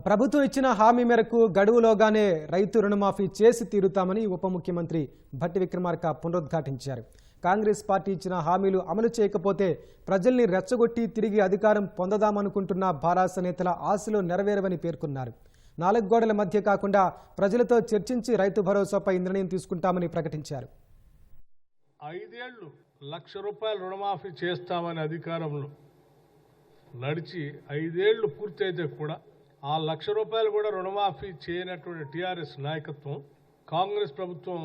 ప్రభుత్వం ఇచ్చిన హామీ మేరకు గడువులోగానే రైతు రుణమాఫీ చేసి తీరుతామని ఉప ముఖ్యమంత్రి భట్టి విక్రమార్క పునరుద్ఘాటించారు. కాంగ్రెస్ పార్టీ ఇచ్చిన హామీలు అమలు చేయకపోతే ప్రజల్ని రెచ్చగొట్టి తిరిగి అధికారం పొందదామనుకుంటున్న భారాస నేతల ఆశలు నెరవేరవని పేర్కొన్నారు. నాలుగు గోడల మధ్య కాకుండా ప్రజలతో చర్చించి రైతు భరోసాపై నిర్ణయం తీసుకుంటామని ప్రకటించారు. ఐదేళ్ళు లక్ష రూపాయలు రుణమాఫీ చేస్తామని అధికారంలో నడిచి ఐదేళ్ళు పూర్తయితే కూడా ఆ లక్ష రూపాయలు కూడా రుణమాఫీ చేయనటువంటి టీఆర్ఎస్ నాయకత్వం కాంగ్రెస్ ప్రభుత్వం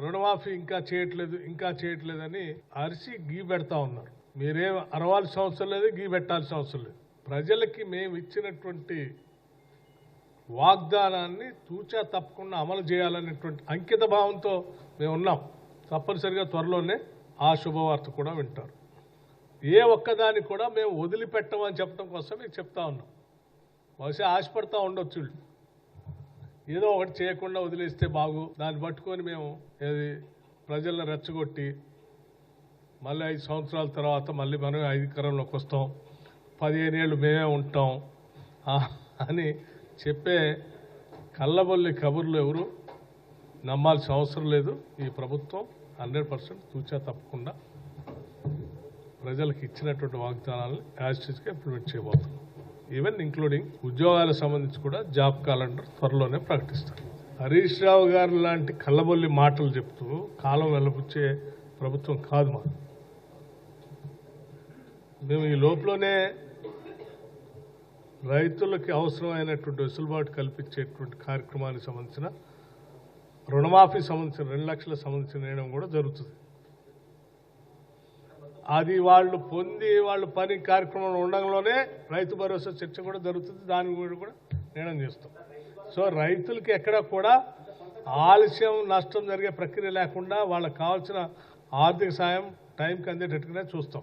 రుణమాఫీ ఇంకా చేయట్లేదు ఇంకా చేయట్లేదని అరిసి గీ పెడతా ఉన్నారు. మీరేం అరవాల్సిన అవసరం లేదు గీ పెట్టాల్సిన అవసరం లేదు. ప్రజలకి మేము ఇచ్చినటువంటి వాగ్దానాన్ని తూచా తప్పకుండా అమలు చేయాలనేటువంటి అంకిత భావంతో మేము ఉన్నాం. తప్పనిసరిగా త్వరలోనే ఆ శుభవార్త కూడా వింటారు. ఏ ఒక్కదాన్ని కూడా మేము వదిలిపెట్టమని చెప్పడం కోసం మీకు చెప్తా ఉన్నాం. బహుశా ఆశపడతా ఉండొచ్చు ఏదో ఒకటి చేయకుండా వదిలేస్తే బాగు. దాన్ని పట్టుకొని మేము ఏది ప్రజలను రెచ్చగొట్టి మళ్ళీ ఐదు సంవత్సరాల తర్వాత మళ్ళీ మనం అధికారంలోకి వస్తాం. పదిహేను ఏళ్ళు మేమే ఉంటాం. అని చెప్పే కళ్ళబొల్లి కబుర్లు ఎవరు నమ్మాల్సిన అవసరం లేదు. ఈ ప్రభుత్వం హండ్రెడ్ పర్సెంట్ తూచా తప్పకుండా ప్రజలకు ఇచ్చినటువంటి వాగ్దానాలను యాజ్ ఇంప్లిమెంట్ చేయబోతున్నాం. ఈవెన్ ఇంక్లూడింగ్ ఉద్యోగాలకు సంబంధించి కూడా జాబ్ క్యాలెండర్ త్వరలోనే ప్రకటిస్తారు. హరీష్ రావు గారు లాంటి కళ్ళబొల్లి మాటలు చెప్తూ కాలం వెళ్ళబుచ్చే ప్రభుత్వం కాదు మా మేము ఈ లోపలనే రైతులకి అవసరమైనటువంటి వెసులుబాటు కల్పించేటువంటి కార్యక్రమానికి సంబంధించిన రుణమాఫీ సంబంధించిన రెండు లక్షల సంబంధించిన నిర్ణయం కూడా జరుగుతుంది. అది వాళ్ళు పొంది వాళ్ళు పని కార్యక్రమంలో ఉండడంలోనే రైతు భరోసా చర్చ కూడా జరుగుతుంది. దాని గురించి కూడా నిర్ణయం చేస్తాం. సో రైతులకి ఎక్కడ కూడా ఆలస్యం నష్టం జరిగే ప్రక్రియ లేకుండా వాళ్ళకి కావాల్సిన ఆర్థిక సాయం టైంకి అందేటట్టుగానే చూస్తాం.